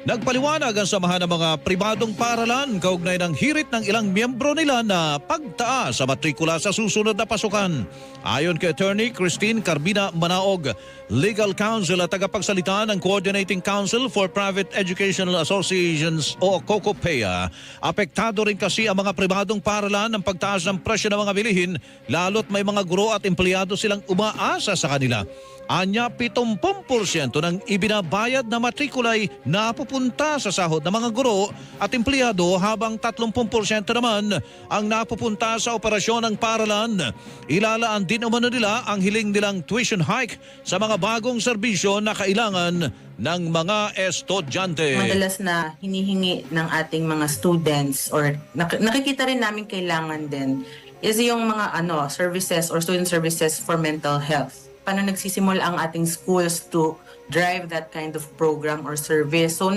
Nagpaliwanag ang samahan ng mga pribadong paralan kaugnay ng hirit ng ilang miyembro nila na pagtaas sa matrikula sa susunod na pasukan. Ayon kay Attorney Christine Carbina Manaog, Legal Counsel at tagapagsalita ng Coordinating Council for Private Educational Associations o COCOPEA, apektado rin kasi ang mga pribadong paralan ng pagtaas ng presyo ng mga bilihin lalo't may mga guro at empleyado silang umaasa sa kanila. Anya 70% ng ibinabayad na matrikulay napupunta sa sahod ng mga guro at empleyado habang 30% naman ang napupunta sa operasyon ng paralan. Ilalaan din umano nila ang hiling nilang tuition hike sa mga bagong serbisyo na kailangan ng mga estudyante. madalas na hinihingi ng ating mga students or nak- nakikita rin namin kailangan din is yung mga ano services or student services for mental health. Paano nagsisimula ang ating schools to drive that kind of program or service. So